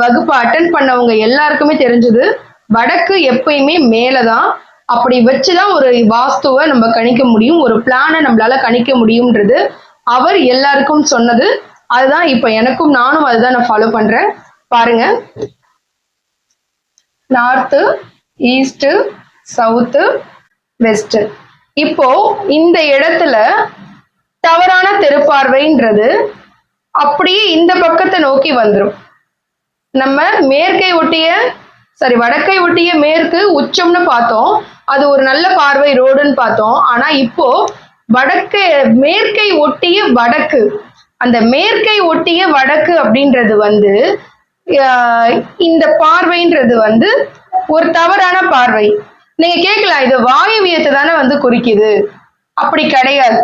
வகுப்பை அட்டன் பண்ணவங்க எல்லாருக்குமே தெரிஞ்சது. வடக்கு எப்பயுமே மேலதான். அப்படி வச்சுதான் ஒரு வாஸ்துவை நம்ம கணிக்க முடியும். ஒரு பிளானை நம்மளால கணிக்க முடியும்ன்றது அவர் எல்லாருக்கும் சொன்னது. அதுதான் இப்ப எனக்கும் நானும் அதுதான் நான் ஃபாலோ பண்றேன். பாருங்க. நார்த்து ஈஸ்ட் சவுத்து வெஸ்ட் இப்போ இந்த இடத்துல தவறான தெருப்பார்வைன்றது அப்படியே இந்த பக்கத்தை நோக்கி வந்துரும். நம்ம மேற்கை ஒட்டிய சாரி வடக்கை ஒட்டிய மேற்கு உச்சம்னு பார்த்தோம். அது ஒரு நல்ல பார்வை ரோடுன்னு பார்த்தோம். ஆனா இப்போ வடக்கு மேற்கை ஒட்டிய வடக்கு அந்த மேற்கை ஒட்டிய வடக்கு அப்படின்றது வந்து ஆஹ், இந்த பார்வைன்றது வந்து ஒரு தவறான பார்வை. நீங்க கேட்கலாம் இது வாயுவியத்தை தானே வந்து குறிக்குது? அப்படி கிடையாது.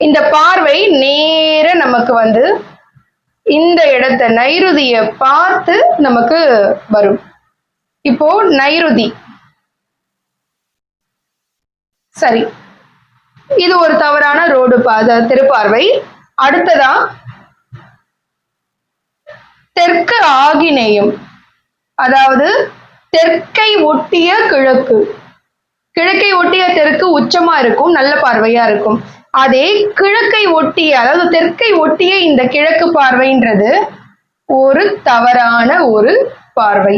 இந்த பார்வை நேர நமக்கு வந்து இந்த இடத்த நைருதிய பார்த்து நமக்கு வரும். இப்போ நைருதி. சரி. இது ஒரு தவறான ரோடு பாத திருப்பார்வை. அடுத்ததா தெற்கு ஆகினேயம் அதாவது தெற்கை ஒட்டிய கிழக்கு. கிழக்கை ஒட்டிய தெற்கு உச்சமா இருக்கும் நல்ல பார்வையா இருக்கும். அதே கிழக்கை ஒட்டிய அதாவது தெற்கை ஒட்டிய இந்த கிழக்கு பார்வைன்றது ஒரு தவறான ஒரு பார்வை.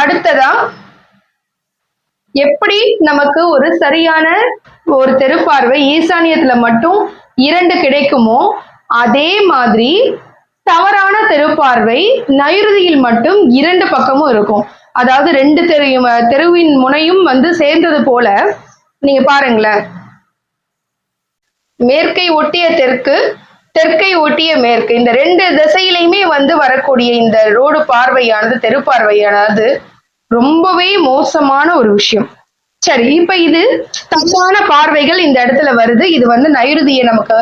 அடுத்ததா எப்படி நமக்கு ஒரு சரியான ஒரு தெருப்பார்வை ஈசானியத்துல மட்டும் இரண்டு கிடைக்குமோ அதே மாதிரி தவறான தெருப்பார்வை நைருதியில் மட்டும் இரண்டு பக்கமும் இருக்கும். அதாவது ரெண்டு தெரு தெருவின் முனையும் வந்து சேர்ந்தது போல நீங்க பாருங்களேன். மேற்கை ஒட்டிய தெற்கு தெற்கை ஒட்டிய மேற்கு. இந்த ரெண்டு திசையிலையுமே வந்து வரக்கூடிய இந்த ரோடு பார்வையானது தெரு பார்வையானது ரொம்பவே மோசமான ஒரு விஷயம். சரி இப்ப இது தப்பான பார்வைகள் இந்த இடத்துல வருது. இது வந்து நைருதியை நமக்கு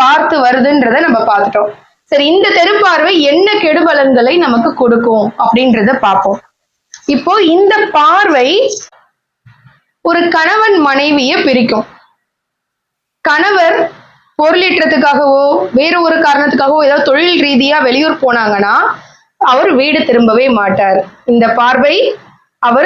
பார்த்து வருதுன்றத நம்ம பார்த்துட்டோம். சரி இந்த தெருப்பார்வை என்ன கெடுபலன்களை நமக்கு கொடுக்கும் அப்படின்றத பார்ப்போம். இப்போ இந்த பார்வை ஒரு கணவன் மனைவியை பிரிக்கும். கணவர் பொருளீற்றத்துக்காகவோ வேற ஒரு காரணத்துக்காகவோ ஏதாவது தொழில் ரீதியா வெளியூர் போனாங்கன்னா அவர் வீடு திரும்பவே மாட்டார். இந்த பார்வை அவர்